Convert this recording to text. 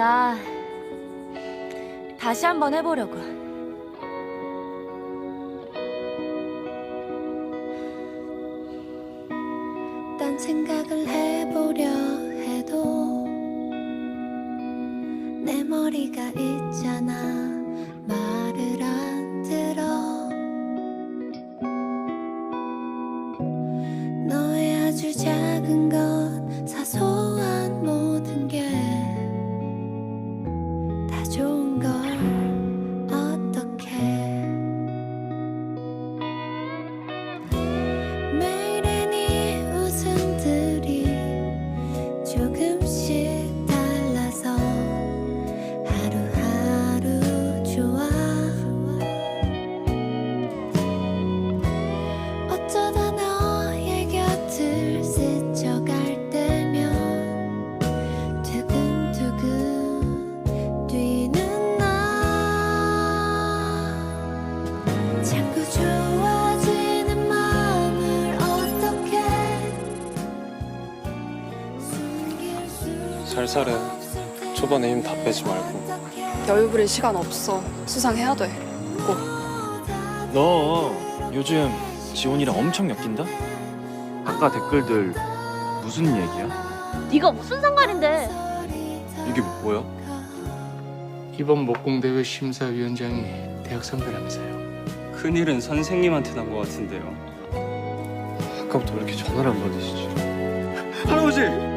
나 다시 한번 해보려고. 딴 생각을 해보려 해도 내 머리가 살살해. 초반에 힘 다 빼지 말고. 여유 부릴 시간 없어. 수상해야 돼. 너 요즘 지원이랑 엄청 엮인다? 아까 댓글들 무슨 얘기야? 네가 무슨 상관인데? 이게 뭐야? 이번 목공대회 심사위원장이 대학 선배라면서요. 큰일은 선생님한테 난 것 같은데요. 아까부터 왜 이렇게 전화를 안 받으시지? 할아버지!